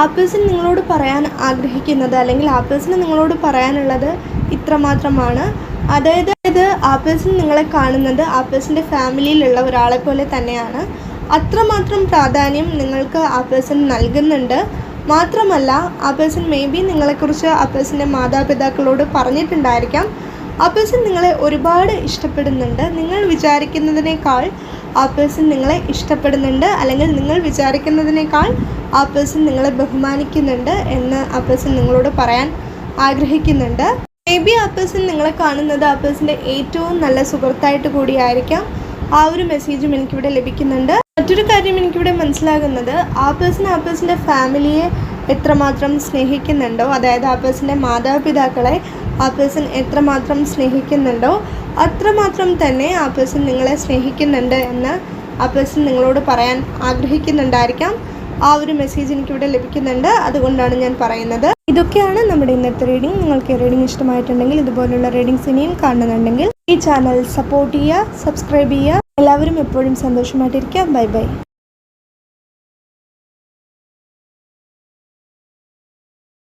ആ പേഴ്സൺ നിങ്ങളോട് പറയാൻ ആഗ്രഹിക്കുന്നത് അല്ലെങ്കിൽ ആപ്പിൾസിന് നിങ്ങളോട് പറയാനുള്ളത് ഇത്രമാത്രമാണ്. അതായത് ഇത് ആപ്പിൾസിന് നിങ്ങളെ കാണുന്നത് ആപ്പിൾസിന്റെ ഫാമിലിയിലുള്ള ഒരാളെ പോലെ തന്നെയാണ്. അത്രമാത്രം പ്രാധാന്യം നിങ്ങൾക്ക് ആപ്പിൾസിന് നൽകുന്നുണ്ട്. മാത്രമല്ല ആ പേഴ്സൺ മേ ബി നിങ്ങളെക്കുറിച്ച് ആ പേഴ്സന്റെ മാതാപിതാക്കളോട് പറഞ്ഞിട്ടുണ്ടായിരിക്കാം. ആ പേഴ്സൺ നിങ്ങളെ ഒരുപാട് ഇഷ്ടപ്പെടുന്നുണ്ട്. നിങ്ങൾ വിചാരിക്കുന്നതിനേക്കാൾ ആ പേഴ്സൺ നിങ്ങളെ ഇഷ്ടപ്പെടുന്നുണ്ട് അല്ലെങ്കിൽ നിങ്ങൾ വിചാരിക്കുന്നതിനേക്കാൾ ആ പേഴ്സൺ നിങ്ങളെ ബഹുമാനിക്കുന്നുണ്ട് എന്ന് ആ പേഴ്സൺ നിങ്ങളോട് പറയാൻ ആഗ്രഹിക്കുന്നുണ്ട്. മേ ബി ആ പേഴ്സൺ നിങ്ങളെ കാണുന്നത് ആ പേഴ്സന്റെ ഏറ്റവും നല്ല സുഹൃത്തായിട്ട് കൂടിയായിരിക്കാം. ആ ഒരു മെസ്സേജും എനിക്കിവിടെ ലഭിക്കുന്നുണ്ട്. മറ്റൊരു കാര്യം എനിക്കിവിടെ മനസ്സിലാകുന്നത് ആ പേഴ്സൺ ആ പേഴ്സന്റെ ഫാമിലിയെ എത്രമാത്രം സ്നേഹിക്കുന്നുണ്ടോ അതായത് ആ പേഴ്സന്റെ മാതാപിതാക്കളെ ആ പേഴ്സൺ എത്രമാത്രം സ്നേഹിക്കുന്നുണ്ടോ അത്രമാത്രം തന്നെ ആ പേഴ്സൺ നിങ്ങളെ സ്നേഹിക്കുന്നുണ്ട് എന്ന് ആ പേഴ്സൺ നിങ്ങളോട് പറയാൻ ആഗ്രഹിക്കുന്നുണ്ടായിരിക്കാം. ആ ഒരു മെസ്സേജ് എനിക്കിവിടെ ലഭിക്കുന്നുണ്ട്. അതുകൊണ്ടാണ് ഞാൻ പറയുന്നത്. ഇതൊക്കെയാണ് നമ്മുടെ ഇന്നത്തെ റീഡിംഗ്. നിങ്ങൾക്ക് റീഡിംഗ് ഇഷ്ടമായിട്ടുണ്ടെങ്കിൽ ഇതുപോലുള്ള റീഡിങ്സ് ഇനിയും കാണുന്നുണ്ടെങ്കിൽ ഈ ചാനൽ സപ്പോർട്ട് ചെയ്യുക സബ്സ്ക്രൈബ് ചെയ്യുക. എല്ലാവരും എപ്പോഴും സന്തോഷമായിട്ടിരിക്കുക ബൈ ബൈ.